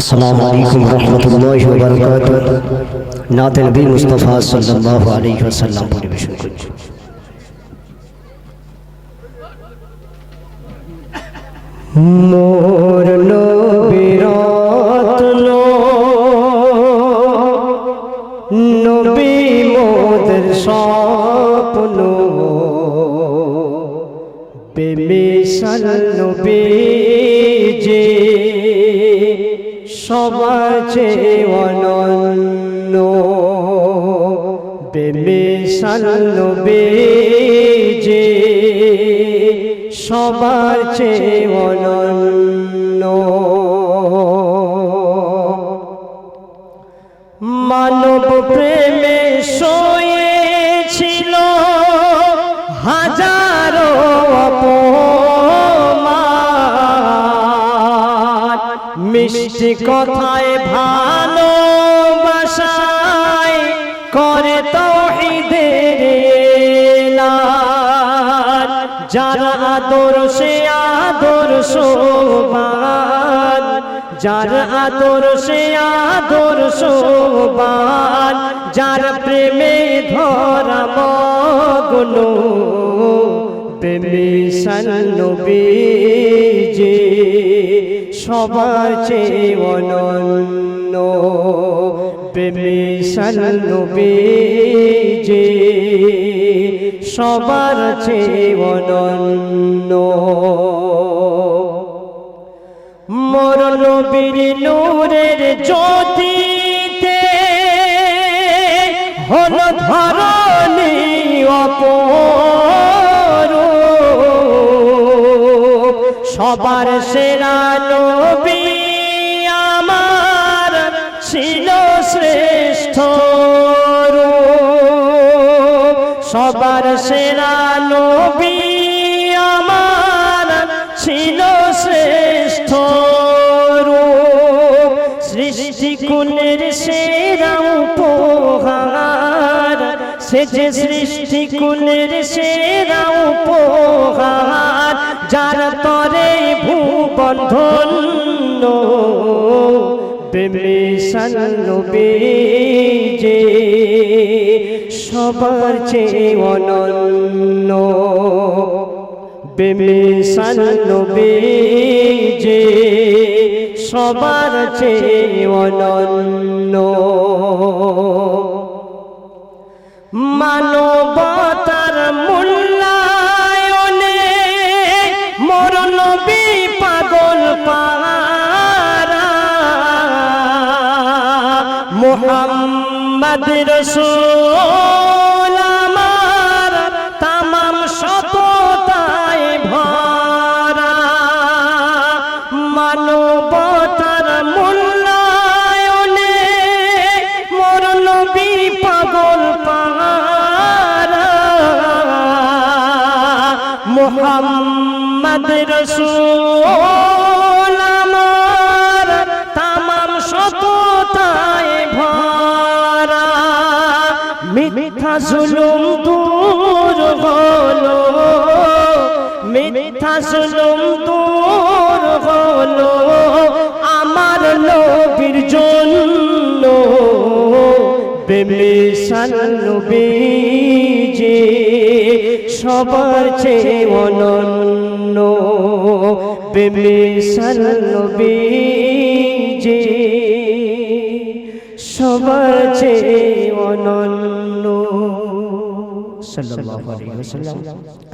আসসালামু আলাইকুম রহমতুল্লাহ বারকাত নাতে নবী মুস্তফা সাল্লাল্লাহু আলাইহি ওয়াসাল্লাম পরিবেশন করছি। মোর নবীর রত্ন নবী মোদের স্বপ্ন। বেমিশাল নবী যে সবার অনন্য। বেমিশাল যে সবার অনন্য। মানব প্রেমে শোয়েছিল মিষ্টি কথায় ভালোবাসায় করে তৌহিদের যার আদর্শে আদর্শবান যার আদর্শে আদর্শবান যার প্রেমে ধরা মগ্ন প্রেমে সন্নবী যে সবার চেয়ে অনন্য। প্রেমে সন্নবী যে সবার চেয়ে অনন্য। মোর নবীর নূরের জ্যোতিতে হল ধরণী অপর সবার সেরা নবী আমার ছিল শ্রেষ্ঠ। সবার সেরা নবী আমার ছিল শ্রেষ্ঠ রূপ সৃষ্টি কুলের সেরা উপহার সে যে সৃষ্টি কুলের সেরা উপহার, যার তরে ভুবন ধন্য বেমিশাল যে সবার চেয়ে অনন্য। বেমিশাল নবী যে সবার চেয়ে অনন্য। মানবতার মূল্যায়নে মোর নবী পাগল পারা মোহাম্মদ রসুল মোহাম্মদ রসুল আমার তামাম সততায় ভরা। মিথ্যা জুলুম দূর হলো। মিথ্যা জুলুম নবী যে সবার চেয়ে অনন্য। বেবে নবী যে সবার চেয়ে অনন্য। সাল্লাল্লাহু আলাইহি ওয়াসাল্লাম।